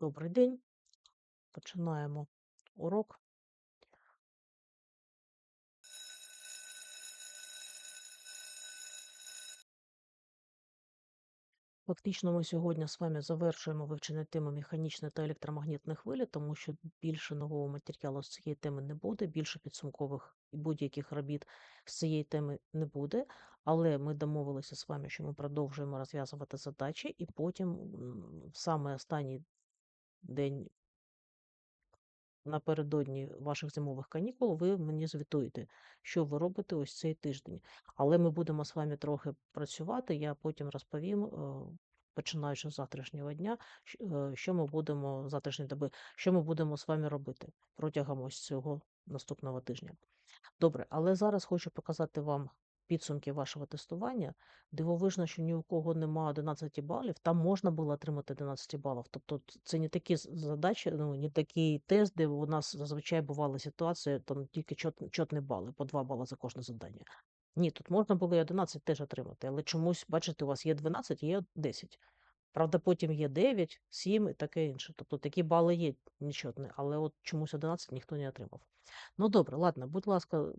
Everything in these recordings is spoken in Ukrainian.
Добрий день. Починаємо урок. Фактично, ми сьогодні з вами завершуємо вивчення теми механічної та електромагнітної хвилі, тому що більше нового матеріалу з цієї теми не буде, більше підсумкових і будь-яких робіт з цієї теми не буде. Але ми домовилися з вами, що ми продовжуємо розв'язувати задачі, і потім в саме останній день напередодні ваших зимових канікул ви мені звітуєте, що ви робите ось цей тиждень. Але ми будемо з вами трохи працювати. Я потім розповім, е, починаючи з завтрашнього дня, е, що ми будемо завтрашньої доби, що ми будемо з вами робити протягом ось цього наступного тижня. Добре, але зараз хочу показати вам підсумки вашого тестування. Дивовижно, що ні у кого немає 11 балів. Там можна було отримати 11 балів. Тобто це не такі задачі, ну не такий тест, де у нас зазвичай бували ситуації, там тільки чот, чотні бали, по 2 бали за кожне завдання. Ні, тут можна було і 11 теж отримати, але чомусь, бачите, у вас є 12, є 10. Правда, потім є 9, 7 і таке інше. Тобто такі бали є нечотні, але от чомусь 11 ніхто не отримав. Ну добре, ладно, будь ласка,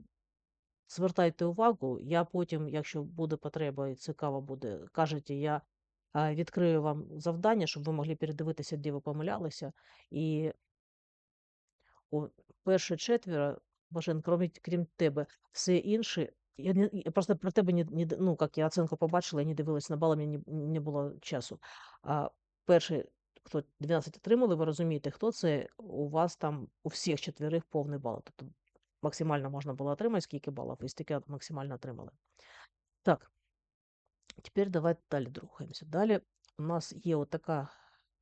звертайте увагу. Я потім, якщо буде потреба і цікаво буде, кажете, я відкрию вам завдання, щоб ви могли передивитися, де ви помилялися. І о, перше четверо, Бажен, крім, крім тебе, все інше. Я, не, я просто про тебе не, не ну, як я оцінку побачила, я не дивилась на бали, мені не, не було часу. А перший, хто 12 отримали, ви розумієте, хто це? У вас там у всіх четверих повний бал. Тобто максимально можна було отримати, скільки балів, і стільки максимально отримали. Так, тепер давайте далі рухаємося. Далі у нас є отака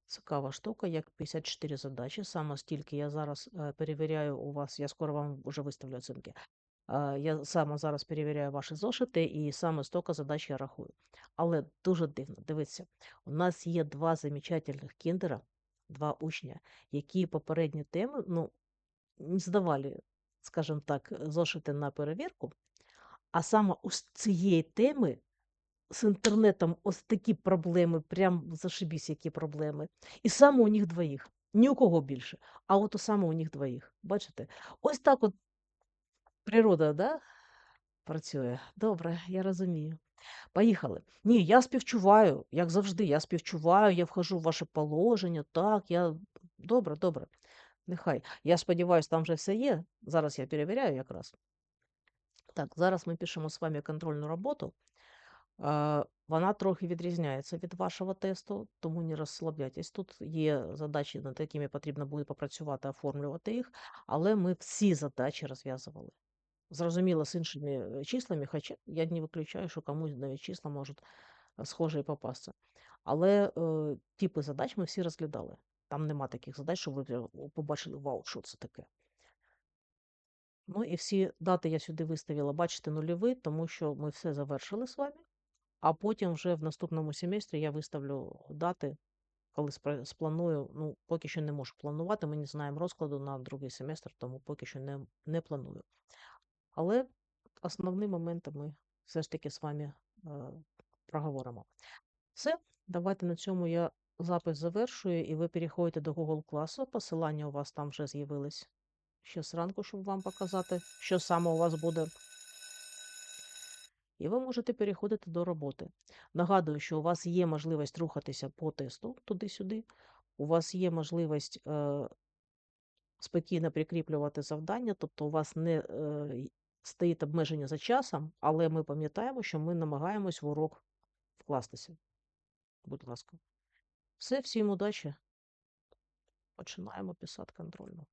цікава штука, як 54 задачі. Саме стільки я зараз е, перевіряю у вас, я скоро вам вже виставлю оцінки. Е, Я саме зараз перевіряю ваші зошити і саме стільки задач я рахую. Але дуже дивно, дивіться, у нас є два замечательних кіндера, два учня, які попередні теми, ну, здавали, скажімо так, зошити на перевірку, а саме ось цієї теми з інтернетом ось такі проблеми, прям зашибісь, які проблеми. І саме у них двоїх. Ні у кого більше, а от саме у них двоїх. Бачите? Ось так от природа, да? Працює. Добре, я розумію. Поїхали. Ні, я співчуваю, як завжди, я співчуваю, я вхожу в ваше положення. Так, я. Добре, добре. Нехай. Я сподіваюся, там вже все є. Зараз я перевіряю якраз. Так, зараз ми пишемо з вами контрольну роботу. Вона трохи відрізняється від вашого тесту, тому не розслабляйтесь. Тут є задачі, над якими потрібно буде попрацювати, оформлювати їх, але ми всі задачі розв'язували. Зрозуміло, з іншими е, числами, хоча я не виключаю, що комусь навіть числа можуть е, схожі і попасться. Але е, типи задач ми всі розглядали. Там нема таких задач, що ви побачили, вау, що це таке. Ну і всі дати я сюди виставила, бачите, нульові, тому що ми все завершили з вами. А потім вже в наступному семестрі я виставлю дати, коли спланую. Ну, поки що не можу планувати. Ми не знаємо розкладу на другий семестр, тому поки що не, не планую. Але основні моменти ми все ж таки з вами е, проговоримо. Все, давайте на цьому я запис завершую, і ви переходите до Google класу. Посилання у вас там вже з'явились ще зранку, щоб вам показати, що саме у вас буде. І ви можете переходити до роботи. Нагадую, що у вас є можливість рухатися по тесту туди-сюди. У вас є можливість е, спокійно прикріплювати завдання, тобто у вас не е, стоїть обмеження за часом, але ми пам'ятаємо, що ми намагаємось в урок вкластися. Будь ласка. Все, всім удачі. Починаємо писати контрольну.